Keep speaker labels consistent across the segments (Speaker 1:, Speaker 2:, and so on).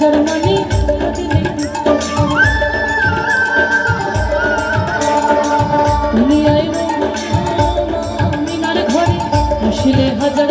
Speaker 1: জননী তুমি আইব মিনার ঘরে। আসিলে হাজার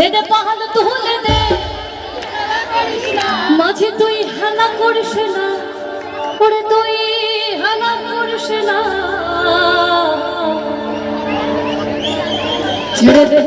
Speaker 1: বেদে পাহাল তুলে দে। মাঝে তুই হানা করিস না ওরে তুই হানা করিস না। ছেড়ে দে